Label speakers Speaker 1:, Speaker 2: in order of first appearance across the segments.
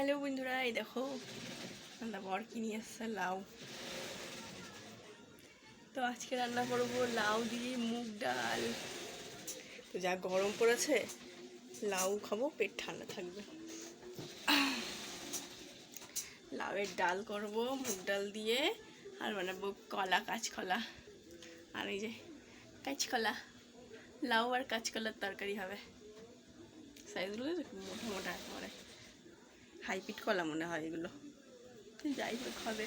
Speaker 1: Hello বন্ধুরা, এই দেখো বর কি নিয়ে এসছে? লাউ। তো আজকে রান্না করব লাউ দিয়ে মুগ ডাল। তো যা গরম পড়েছে, লাউ খাব, পেট ঠান্ডা থাকবে। লাউয়ের ডাল করব, মুগ ডাল দিয়ে, আর বানাবো কলা, কাঁচকলা। আর এই যে কাঁচকলা, লাউ আর কাঁচকলার তরকারি হবে। সাইজগুলো মোটা মোটা একেবারে। হাইপিট কলা মনে হয় এগুলো। যাই হোক, হবে।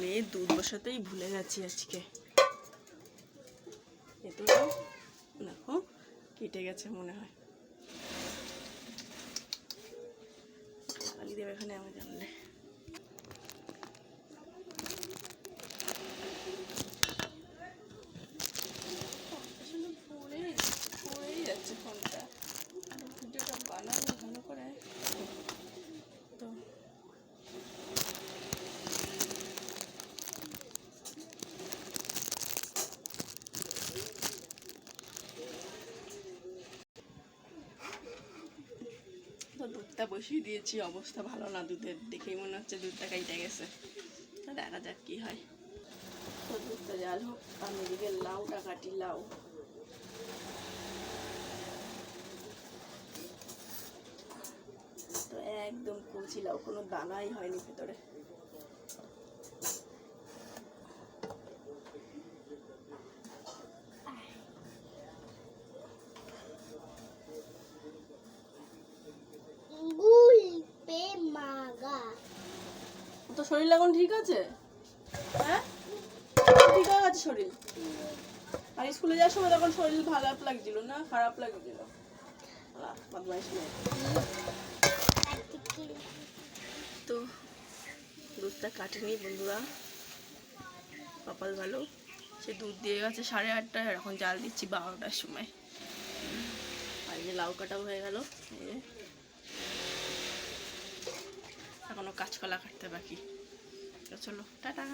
Speaker 1: মেয়ে দুধ বসাতেই ভুলে গেছি আজকে। এতো দেখো কেটে গেছে মনে হয়। দেবে এখানে আমার জানলে আসলে পড়েই পড়েই যাচ্ছে ফোনটা আর ভিডিওটা বানাবো ভালো করে তো তো দুধটা বসিয়ে দিয়েছি, অবস্থা ভালো না দুধের। দেখেই মনে হচ্ছে দুধটা কাইটে গেছে। দেখা যাক কি হয়। তো দুধটা জাল হোক, আমি এদিকে লাউটা কাটি, লাউ। তো একদম কুচি লাউ, কোনো দানাই হয়নি ভেতরে। শরীর এখন ঠিক আছে? হ্যাঁ? ঠিক গেছে শরীর? আর স্কুলে যাওয়ার সময় তখন শরীর ভালো লাগছিল না, খারাপ লাগছিল। তো দুধটা কাটেনি বন্ধুরা। কপাল ভালো? সে দুধ দিয়ে গেছে সাড়ে আটটায়, আর এখন জাল দিচ্ছি বারোটার সময়। আর যে লাউ কাটাও হয়ে গেল এখনও কাঁচকলা কাটতে বাকি। চলো টাটা